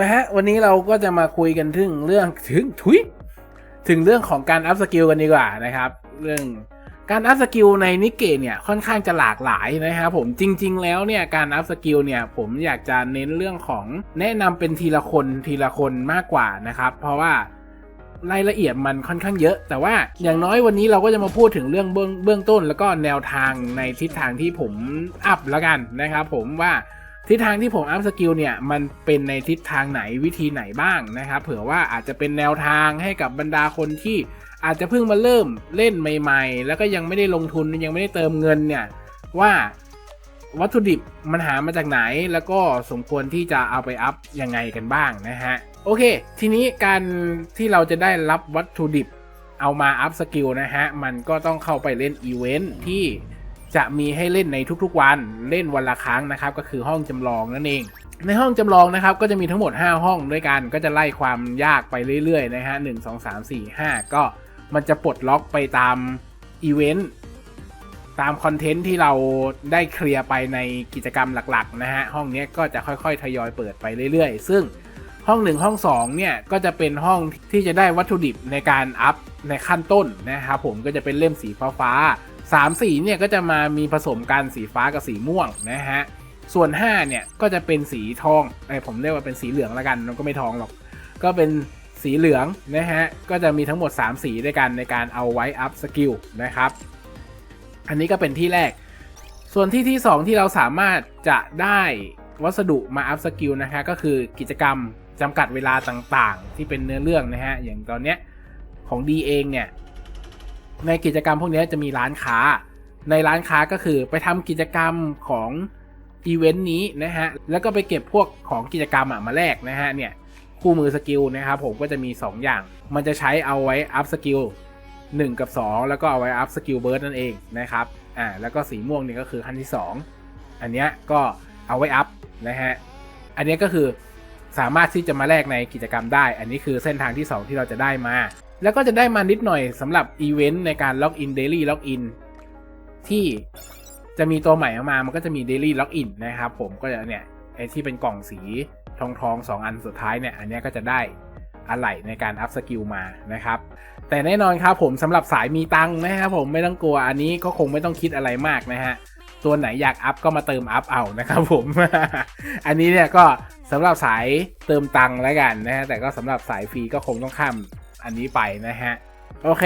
นะฮะวันนี้เราก็จะมาคุยกันถึงเรื่องถึงทุยถึงเรื่องของการอัพสกิลกันดีกว่านะครับ เรื่องการอัพสกิลในนิเกะเนี่ยค่อนข้างจะหลากหลายนะครับผมจริง ๆ แล้วเนี่ยการอัพสกิลเนี่ยผมอยากจะเน้นเรื่องของแนะนำเป็นทีละคนทีละคนมากกว่านะครับ เพราะว่ารายละเอียดมันค่อนข้างเยอะ แต่ว่าอย่างน้อยวันนี้เราก็จะมาพูดถึงเรื่องเบื้องเบื้องต้น แล้วก็แนวทางในทิศทางที่ผมอัพแล้วกันนะครับผมว่า ทิศทางที่ผมอัพสกิลเนี่ยมันเป็นในทิศทางไหนวิธีไหนบ้างนะครับ เผื่อว่าอาจจะเป็นแนวทางให้กับบรรดาคนที่อาจจะเพิ่งมาเริ่มเล่นใหม่ ๆ แล้วก็ยังไม่ได้ลงทุนยังไม่ได้เติมเงินเนี่ยว่าวัตถุดิบมันหามาจากไหนแล้วก็สมควรที่จะเอาไปอัพยังไงกันบ้างนะฮะโอเค ทีนี้การที่เราจะได้รับวัตถุดิบเอามาอัพสกิลนะฮะมันก็ต้องเข้าไปเล่นอีเวนท์ที่ จะมีให้เล่นในทุกๆวันเล่นวันละครั้งนะครับ ก็คือห้องจำลองนั่นเอง ในห้องจำลองนะครับก็จะมีทั้งหมด 5 ห้องด้วยกันก็จะไล่ความยากไปเรื่อยๆนะฮะหนึ่งสองสามสี่ห้าก็มันจะปลดล็อกไปตามอีเวนต์ตามคอนเทนต์ที่เราได้เคลียร์ไปในกิจกรรมหลักๆนะฮะห้องนี้ก็จะค่อยๆทยอยเปิดไปเรื่อยๆ ซึ่งห้อง 1 ห้อง 2 เนี่ย ก็จะเป็นห้องที่จะได้วัตถุดิบในการอัพในขั้นต้นนะครับผมก็จะเป็นเล่มสีฟ้าๆ สามสีเนี่ยก็จะมามีผสมกันสีฟ้ากับสีม่วงนะฮะ ส่วน 5 เนี่ยก็จะเป็นสีทองไอผมเรียกว่าเป็นสีเหลืองล้วกัน มันก็ไม่ทองหรอก ก็เป็นสีเหลืองนะฮะ ก็จะมีทั้งหมด 3 สีด้วยกันในการเอาไว้อัพสกิลนะครับ อันนี้ก็เป็นที่แรก ส่วนที่ที่ 2 ที่เราสามารถจะได้วัสดุมาอัพสกิลนะฮะก็คือกิจกรรมจำกัดเวลาต่างๆ ที่เป็นเนื้อเรื่องนะฮะ อย่างตอนเนี้ยของดีเองเนี่ย ในกิจกรรมพวกนี้จะมีร้านค้า ในร้านค้าก็คือไปทำกิจกรรมของอีเวนต์นี้นะฮะ แล้วก็ไปเก็บพวกของกิจกรรมมาแลกนะฮะเนี่ยคู่มือสกิลนะครับผมก็จะมี 2 อย่าง มันจะใช้เอาไว้อัพสกิล1กับ 2 แล้วก็เอาไว้อัพสกิลเบิร์ดนั่นเองนะครับอ่าแล้วก็สีม่วงนี่ก็คือขั้นที่ 2 อันเนี้ยก็เอาไว้อัพนะฮะ อันเนี้ยก็คือ สามารถที่จะมาแลกในกิจกรรมได้ อันนี้คือเส้นทางที่ 2 ที่เราจะได้มา แล้วก็จะได้มานิดหน่อยสำหรับอีเวนต์ในการล็อกอินเดลี่ล็อกอินที่จะมีตัวใหม่ออกมา มันก็จะมี Daily Login นะครับผม ก็จะเนี่ยไอที่เป็นกล่องสีทองทองสองอันสุดท้ายเนี่ย อันนี้ก็จะได้อะไหล่ในการอัพสกิลมานะครับ แต่แน่นอนครับผมสำหรับสายมีตังนะครับผมไม่ต้องกลัวอันนี้ก็คงไม่ต้องคิดอะไรมากนะฮะ ตัวไหนอยากอัพก็มาเติมอัพเอานะครับผม อันนี้เนี่ยก็สำหรับสายเติมตังค์แล้วกันนะฮะ แต่ก็สำหรับสายฟรีก็คงต้องข้ามอันนี้ไปนะฮะ โอเค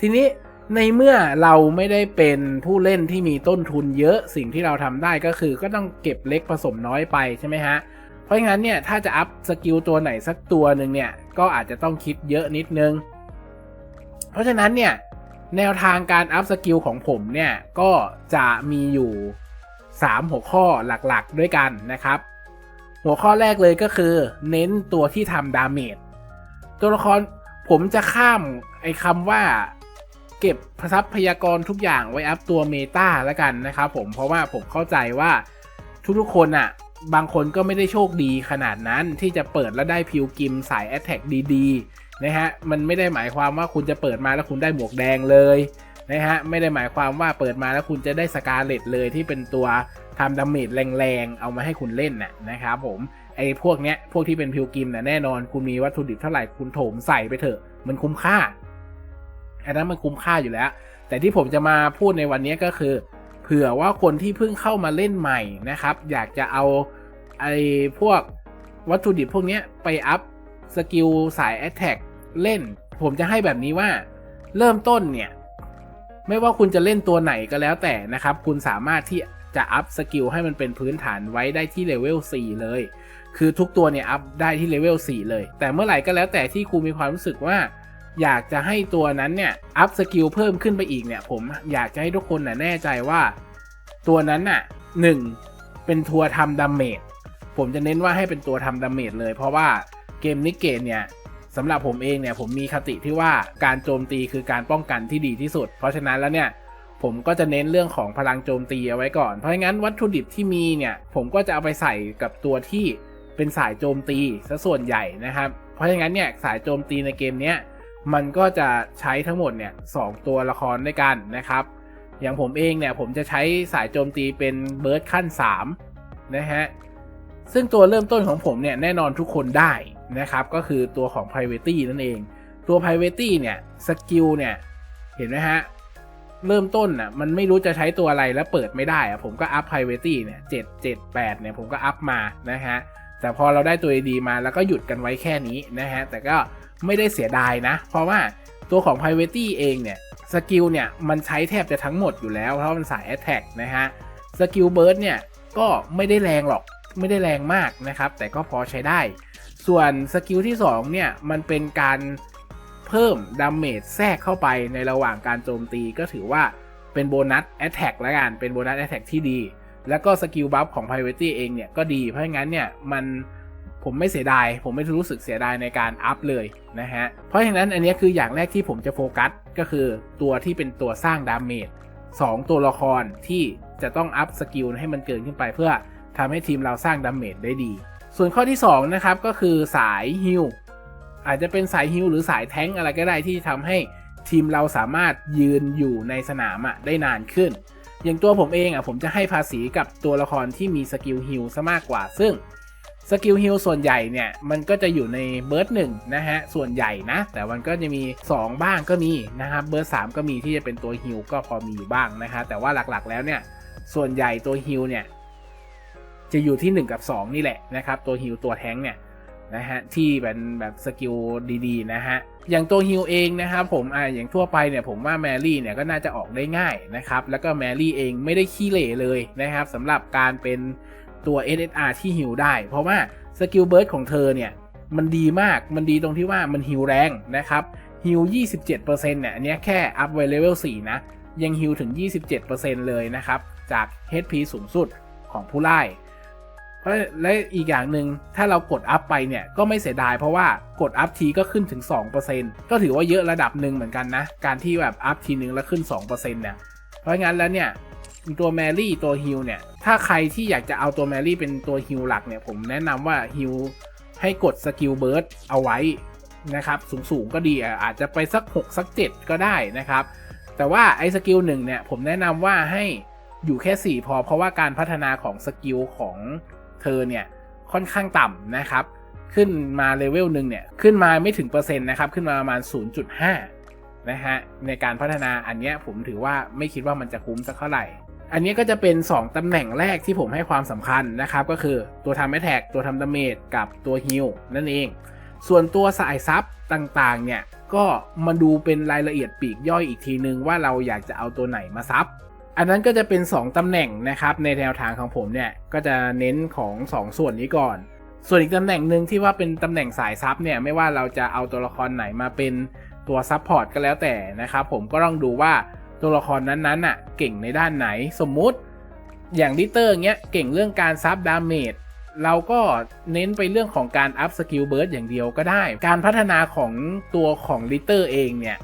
ทีนี้ในเมื่อเราไม่ได้เป็นผู้เล่นที่มีต้นทุนเยอะสิ่งที่เราทำได้ก็คือ ก็ต้องเก็บเล็กผสมน้อยไปใช่ไหมฮะ เพราะงั้นเนี่ยถ้าจะอัพสกิลตัวไหนสักตัวหนึ่งเนี่ยก็อาจจะต้องคิดเยอะนิดนึง เพราะฉะนั้นเนี่ย แนวทางการอัพสกิลของผมเนี่ย ก็จะมีอยู่ 3 หัวข้อหลักๆด้วยกันนะครับ หัวข้อแรกเลยก็คือเน้นตัวที่ทำดาเมจตัวละครผมจะข้ามไอ้คำว่า เก็บทรัพยากรทุกอย่างไว้อัพตัวเมตาแล้วกันนะครับผมเพราะว่าผมเข้าใจว่าทุกๆคนอะ่ะบางคนก็ไม่ได้โชคดีขนาดนั้นที่จะเปิดแล้วได้พิวกิมสายแอตแทกดีๆ นะฮะมันไม่ได้หมายความว่าคุณจะเปิดมาแล้วคุณได้หมวกแดงเลยนะฮะไม่ได้หมายความว่าเปิดมาแล้วคุณจะได้สกาเลตเลยที่เป็นตัวทำดาเมจแรงๆ เอามาให้คุณเล่นน่ะนะครับผมไอ้พวกเนี้ยพวกที่เป็นพิวกิมน่ะแน่นอนคุณมีวัตถุดิบเท่าไหร่คุณโถมใส่ไปเถอะ มันคุ้มค่าอันนั้นมันคุ้มค่าอยู่แล้ว แต่ที่ผมจะมาพูดในวันนี้ก็คือ เผื่อว่าคนที่เพิ่งเข้ามาเล่นใหม่นะครับ อยากจะเอาไอ้พวกวัตถุดิบพวกนี้ไปอัพ สกิลสาย Attack เล่น ผมจะให้แบบนี้ว่าเริ่มต้นเนี่ย ไม่ว่าคุณจะเล่นตัวไหนก็แล้วแต่นะครับ คุณสามารถที่จะอัพสกิลให้มันเป็นพื้นฐานไว้ได้ที่เลเวล4เลย คือทุกตัวเนี่ยอัพได้ที่เลเวล4เลย แต่เมื่อไหร่ก็แล้วแต่ที่คุณมีความรู้สึกว่า อยากจะให้ตัวนั้นเนี่ยอัพสกิลเพิ่มขึ้นไปอีกเนี่ย ผมอยากจะให้ทุกคนน่ะแน่ใจว่า ตัวนั้นน่ะหนึ่งเป็นทัวร์ทำดาเมจผมจะเน้นว่าให้เป็นตัวทำดาเมจเลย เพราะว่า เกมนิเกตเนี่ยสำหรับผมเองเนี่ยผมมีคติที่ว่าการโจมตีคือการป้องกันที่ดีที่สุด เพราะฉะนั้นแล้วเนี่ยผมก็จะเน้นเรื่องของพลังโจมตีเอาไว้ก่อน เพราะงั้นวัตถุดิบที่มีเนี่ยผมก็จะเอาไปใส่กับตัวที่เป็นสายโจมตีซะส่วนใหญ่นะครับ เพราะงั้นเนี่ยสายโจมตีในเกมเนี้ยมันก็จะใช้ทั้งหมดเนี่ยสตัวละครด้วยกันนะครับ อย่างผมเองเนี่ยผมจะใช้สายโจมตีเป็นเบิร์ดขั้น3นะฮะซึ่งตัวเริ่มต้นของผมเนี่ยแน่นอนทุกคนได้ นะครับก็คือตัวของ Private นั่นเอง ตัว Private เนี่ยสกิลเนี่ยเห็นไหมฮะ เริ่มต้นอะมันไม่รู้จะใช้ตัวอะไรแล้วเปิดไม่ได้อะผมก็อัพ Private เนี่ยเจ็ดเจ็ดแปดเนี่ยผมก็อัพมานะฮะแต่พอเราได้ตัวดีมาแล้วก็หยุดกันไว้แค่นี้นะฮะแต่ก็ไม่ได้เสียดายนะ เพราะว่าตัวของ Private เองเนี่ยสกิลเนี่ยมันใช้แทบจะทั้งหมดอยู่แล้ว เพราะมันสาย Attack นะฮะสกิลเบิร์ดเนี่ยก็ไม่ได้แรงหรอกไม่ได้แรงมากนะครับ แต่ก็พอใช้ได้ ส่วนสกิลที่ 2 เนี่ย มันเป็นการเพิ่มดาเมจแทรกเข้าไปในระหว่างการโจมตีก็ถือว่าเป็นโบนัส Attack แล้วกัน เป็นโบนัส Attack ที่ดี แล้วก็สกิลบัฟของ Private เองเนี่ยก็ดี เพราะงั้นเนี่ยมันผมไม่เสียดาย ผมไม่รู้สึกเสียดายในการอัพเลยนะฮะ เพราะฉะนั้นอันนี้คืออย่างแรกที่ผมจะโฟกัสก็คือตัวที่เป็นตัวสร้างดาเมจ2ตัวละครที่จะต้องอัพสกิลให้มันเกินขึ้นไปเพื่อทำให้ทีมเราสร้างดาเมจได้ดี ส่วนข้อที่2นะครับก็คือสายฮิลอาจจะเป็นสายฮิลหรือสายแท้งอะไรก็ได้ที่ทำให้ทีมเราสามารถยืนอยู่ในสนามอะได้นานขึ้น อย่างตัวผมเองอะผมจะให้ภาษีกับตัวละครที่มีสกิลฮิลซะมากกว่า ซึ่งสกิลฮิลส่วนใหญ่เนี่ย มันก็จะอยู่ในเบิร์ดหนึ่งนะฮะ ส่วนใหญ่นะ แต่มันก็จะมี 2 บ้างก็มีนะครับเบิร์ดสก็มีที่จะเป็นตัวฮิลก็พอมีอยู่บ้างนะฮะแต่ว่าหลักๆแล้วเนี่ย ส่วนใหญ่ตัวฮิลเนี่ย จะอยู่ที่ 1 กับ 2 นี่แหละนะครับ ตัวฮิลตัวแท้งเนี่ยนะฮะที่เป็นแบบสกิลดีๆนะฮะอย่างตัวฮิลเองนะครับผมอ่าอย่างทั่วไปเนี่ยผมว่าแมรี่เนี่ยก็น่าจะออกได้ง่ายนะครับแล้วก็แมรี่เองไม่ได้ขี้เหร่เลยนะครับสำหรับการเป็นตัว SSR ที่ฮิลได้ เพราะว่าสกิลเบิร์ดของเธอเนี่ยมันดีมากมันดีตรงที่ว่ามันฮิลแรงนะครับฮิล27%เนี่ยอันนี้แค่อัพไวเลเวล4นะยังฮิลถึง 27%เลยนะครับจาก HP สูงสุดของผู้ไล่ เพราะและอีกอย่างหนึ่งถ้าเรากดอัพไปเนี่ยก็ไม่เสียดายเพราะว่ากดอัพทีก็ขึ้นถึง 2%ก็ถือว่าเยอะระดับหนึ่งเหมือนกันนะ การที่แบบอัพทีนึงแล้วขึ้น 2%เนี่ยเพราะงั้นแล้วเนี่ยตัวแมรี่ตัวฮิลเนี่ยถ้าใครที่อยากจะเอาตัวแมรี่เป็นตัวฮิลหลักเนี่ยผมแนะนำว่าฮิลให้กดสกิลเบิร์ดเอาไว้นะครับสูงๆก็ดีอาจจะไปสัก 6 สัก 7 ก็ได้นะครับ แต่ว่าไอ้สกิลหนึ่งเนี่ยผมแนะนำว่าให้อยู่แค่ 4 พอเพราะว่าการพัฒนาของสกิลของ เธอเนี่ยค่อนข้างต่ำนะครับขึ้นมาเลเวลหนึ่งเนี่ยขึ้นมาไม่ถึงเปอร์เซ็นต์นะครับขึ้นมาประมาณ 0.5 นะฮะในการพัฒนาอันนี้ผมถือว่าไม่คิดว่ามันจะคุ้มสักเท่าไหร่ อันนี้ก็จะเป็น 2ตำแหน่งแรกที่ผมให้ความสำคัญนะครับ ก็คือตัวทำแมทแท็กตัวทำดาเมจกับตัวฮิลนั่นเอง ส่วนตัวสายซับต่างๆเนี่ยก็มาดูเป็นรายละเอียดปีกย่อยอีกทีนึงว่าเราอยากจะเอาตัวไหนมาซับ อันนั้นก็จะเป็น 2 ตำแหน่งนะครับในแนวทางของผมเนี่ยก็จะเน้นของ 2 ส่วนนี้ก่อน ส่วนอีกตำแหน่งหนึ่งที่ว่าเป็นตำแหน่งสายซับเนี่ยไม่ว่าเราจะเอาตัวละครไหนมาเป็นตัวซับพอร์ตก็แล้วแต่นะครับผมก็ต้องดูว่าตัวละครนั้นๆน่ะเก่งในด้านไหนสมมุติ อย่างลิเตอร์เงี้ยเก่งเรื่องการซับดาเมจเราก็เน้นไปเรื่องของการอัพสกิลเบิร์ดอย่างเดียวก็ได้ การพัฒนาของตัวของลิเตอร์เองเนี่ย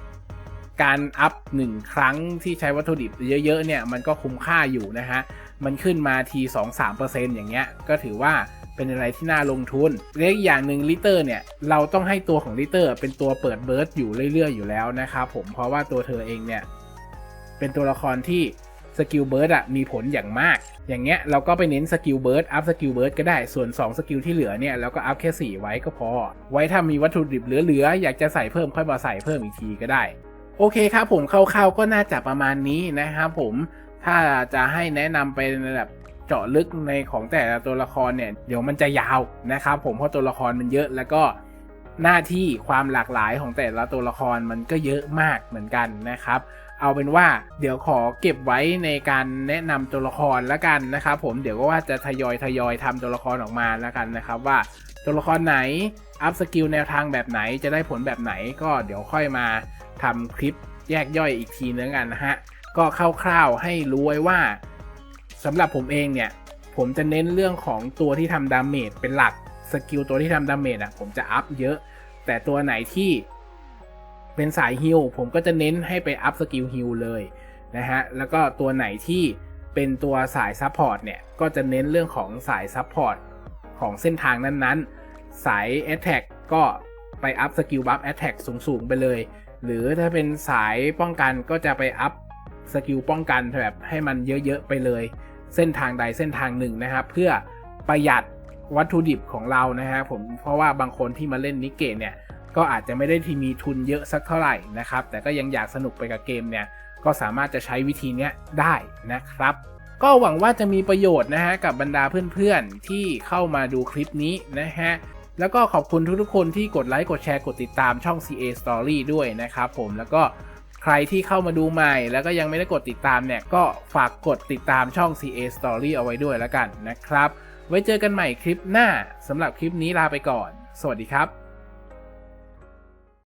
การอัพหนึ่งครั้งที่ใช้วัตถุดิบเยอะๆเนี่ยมันก็คุ้มค่าอยู่นะฮะ มันขึ้นมาที2-3%อย่างเงี้ยก็ถือว่าเป็นอะไรที่น่าลงทุนและอีกอย่างหนึ่งลิเตอร์เนี่ยเราต้องให้ตัวของลิเตอร์ เป็นตัวเปิดเบิร์ดอยู่เรื่อยๆอยู่แล้วนะครับผมเพราะว่าตัวเธอเองเนี่ยเป็นตัวละครที่สกิลเบิร์ดอะมีผลอย่างมาก อย่างเงี้ยเราก็ไปเน้นสกิลเบิร์ดอัพสกิลเบิร์ดก็ได้ส่วน 2 สกิลที่เหลือเนี่ยเราก็อัพแค่ 4 ไว้ก็พอ ไว้ถ้ามีวัตถุดิบเหลือๆ อยากจะใส่เพิ่มค่อยมาใส่เพิ่มอีกทีก็ได้ โอเคครับผมคร่าวๆก็น่าจะประมาณนี้นะครับผมถ้าจะให้แนะนำไปในแบบเจาะลึกในของแต่ละตัวละครเนี่ยเดี๋ยวมันจะยาวนะครับผมเพราะตัวละครมันเยอะแล้วก็หน้าที่ความหลากหลายของแต่ละตัวละครมันก็เยอะมากเหมือนกันนะครับ เอาเป็นว่าเดี๋ยวขอเก็บไว้ในการแนะนำตัวละครแล้วกันนะครับ ผมเดี๋ยวก็ว่าจะทยอยทยอยทำตัวละครออกมาแล้วกันนะครับ ว่าตัวละครไหนอัพสกิลแนวทางแบบไหนจะได้ผลแบบไหนก็เดี๋ยวค่อยมา ทำคลิปแยกย่อยอีกทีนึงกันนะฮะ ก็คร่าวๆให้รู้ไว้ว่าสำหรับผมเองเนี่ย ผมจะเน้นเรื่องของตัวที่ทำดาเมจเป็นหลักสกิลตัวที่ทำดาเมจอะผมจะอัพเยอะ แต่ตัวไหนที่เป็นสายฮิลผมก็จะเน้นให้ไปอัพสกิลฮิลเลยนะฮะ แล้วก็ตัวไหนที่เป็นตัวสายซัพพอร์ตเนี่ยก็จะเน้นเรื่องของสายซัพพอร์ตของเส้นทางนั้นๆ สายแอตแทกก็ไปอัพสกิลบัฟแอตแทกสูงๆ ไปเลย หรือถ้าเป็นสายป้องกันก็จะไปอัพสกิลป้องกันแบบให้มันเยอะๆไปเลย เส้นทางใดเส้นทางหนึ่งนะครับ เพื่อประหยัดวัตถุดิบของเรานะฮะผมเพราะว่าบางคนที่มาเล่นนิเกะเนี่ยก็อาจจะไม่ได้ที่มีทุนเยอะสักเท่าไหร่นะครับ แต่ก็ยังอยากสนุกไปกับเกมเนี่ยก็สามารถจะใช้วิธีนี้ได้นะครับ ก็หวังว่าจะมีประโยชน์นะฮะกับบรรดาเพื่อนๆที่เข้ามาดูคลิปนี้นะฮะ แล้วก็ขอบคุณทุกๆคนที่กดไลค์กดแชร์กดติดตามช่อง CA Story ด้วยนะครับผมแล้วก็ใครที่เข้ามาดูใหม่ แล้วก็ยังไม่ได้กดติดตามเนี่ย ก็ฝากกดติดตามช่อง CA Story เอาไว้ด้วยแล้วกันนะครับ ไว้เจอกันใหม่คลิปหน้าสำหรับคลิปนี้ลาไปก่อน สวัสดีครับ